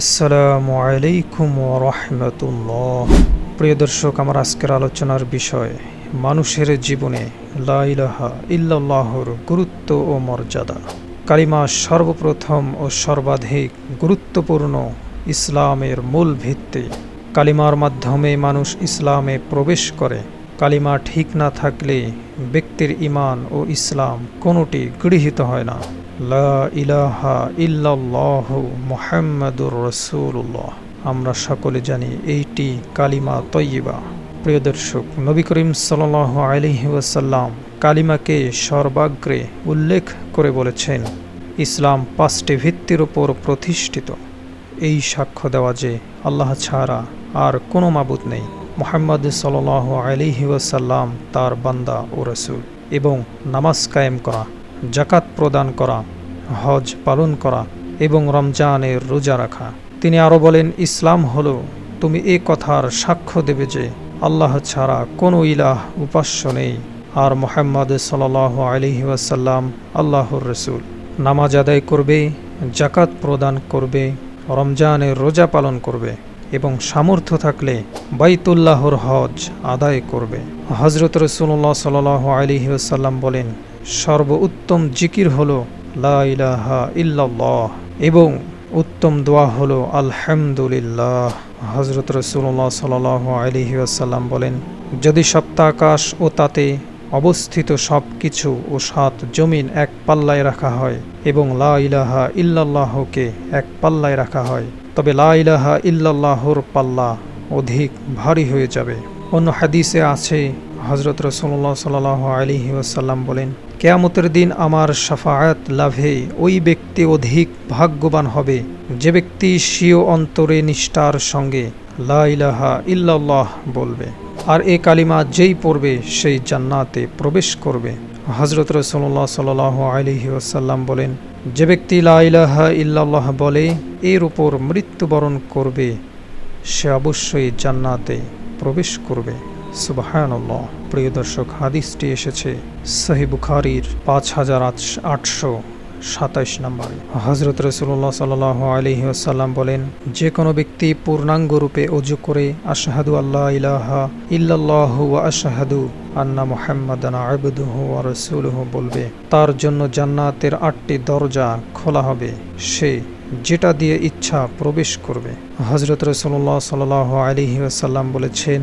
আসসালামু আলাইকুম রহমতুল্লাহ প্রিয় দর্শক, আমার আজকের আলোচনার বিষয়, মানুষের জীবনে লা ইলাহা ইল্লাল্লাহর গুরুত্ব ও মর্যাদা। কালিমা সর্বপ্রথম ও সর্বাধিক গুরুত্বপূর্ণ ইসলামের মূল ভিত্তি। কালিমার মাধ্যমে মানুষ ইসলামে প্রবেশ করে। কালিমা ঠিক না থাকলে ব্যক্তির ইমান ও ইসলাম কোনোটি গৃহীত হয় না। লা ইলাহা মুহাম্মাদুর আমরা সকলে জানি এইটি কালিমা তৈয়বা। প্রিয় দর্শক, নবী করিম সাল আলহি কালিমাকে সর্বাগ্রে উল্লেখ করে বলেছেন, ইসলাম পাঁচটি ভিত্তির উপর প্রতিষ্ঠিত। এই সাক্ষ্য দেওয়া যে আল্লাহ ছাড়া আর কোনো মাবুদ নেই, মোহাম্মদ সাল আলিহি তার বান্দা ও রসুল এবং নামাজ কায়েম করা জাকাত প্রদান করা, হজ পালন করা এবং রমজানের রোজা রাখা। তিনি আরও বলেন, ইসলাম হলো, তুমি এ কথার সাক্ষ্য দেবে যে আল্লাহ ছাড়া কোনো ইলাহ উপাস্য নেই। আর মোহাম্মদ সাল আলিহি ওয়াসাল্লাম, আল্লাহর রসুল। নামাজ আদায় করবে, জাকাত প্রদান করবে, রমজানের রোজা পালন করবে এবং সামর্থ্য থাকলে বাইতুল্লাহর হজ আদায় করবে। হজরত রসুল্লাহ সাল আলিহি ওসাল্লাম বলেন সর্বোত্তম জিকির হল লা ইলাহা ইল্লাল্লাহ এবং উত্তম দোয়া হল আলহামদুলিল্লাহ। হজরত রসুল্লাহ সাল আলিহি আসাল্লাম বলেন, যদি সপ্তাহাকাশ ও তাতে অবস্থিত সব কিছু ও সাত জমিন এক পাল্লায় রাখা হয় এবং লা ইলাহা ইল্লাল্লাহকে এক পাল্লায় রাখা হয়, তবে লা ইলাহা ইল্লাল্লাহর পাল্লা অধিক ভারী হয়ে যাবে। অন্য হাদিসে আছে হজরত রসুল্লাহ সাল আলিহি ওসাল্লাম বলেন, কেয়ামতের দিন আমার সাফায়াত লাভে ওই ব্যক্তি অধিক ভাগ্যবান হবে, যে ব্যক্তি স্বীয় অন্তরে নিষ্ঠার সঙ্গে লাইলাহা ইল্লাল্লাহ বলবে, আর এ কালিমা যেই পড়বে সেই জান্নাতে প্রবেশ করবে। হজরত রসুল্লাহ সাল আলিহি ওসাল্লাম বলেন, যে ব্যক্তি লা ইলাহা ইল্লাল্লাহ বলে, এর উপর মৃত্যুবরণ করবে, সে অবশ্যই জান্নাতে প্রবেশ করবে। সুবাহান্লাহ প্রিয় দর্শক, হাদিসটি এসেছে সহি বুখারির পাঁচ হাজার আটশো সাতাইশ নম্বরে। হজরত রসুল্লাহ সাল আলহি আসাল্লাম বলেন, যে কোনো ব্যক্তি পূর্ণাঙ্গ রূপে অজু করে আশাহাদু আল্লাহ ইলাহা ইল্লাল্লাহু আশাহাদু আন্না মোহাম্মদানা আবদুহু রসুলহু, বলবে, তার জন্য জান্নাতের আটটি দরজা খোলা হবে। সে যেটা দিয়ে ইচ্ছা প্রবেশ করবে। হজরত রসুল্লাহ সাল আলিহি আসাল্লাম বলেছেন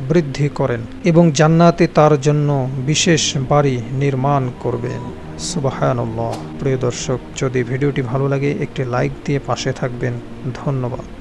বৃদ্ধি করেন এবং জান্নাতে তার জন্য বিশেষ বাড়ি নির্মাণ করবেন। সুবাহ প্রিয় দর্শক, যদি ভিডিওটি ভালো লাগে, একটি লাইক দিয়ে পাশে থাকবেন। ধন্যবাদ।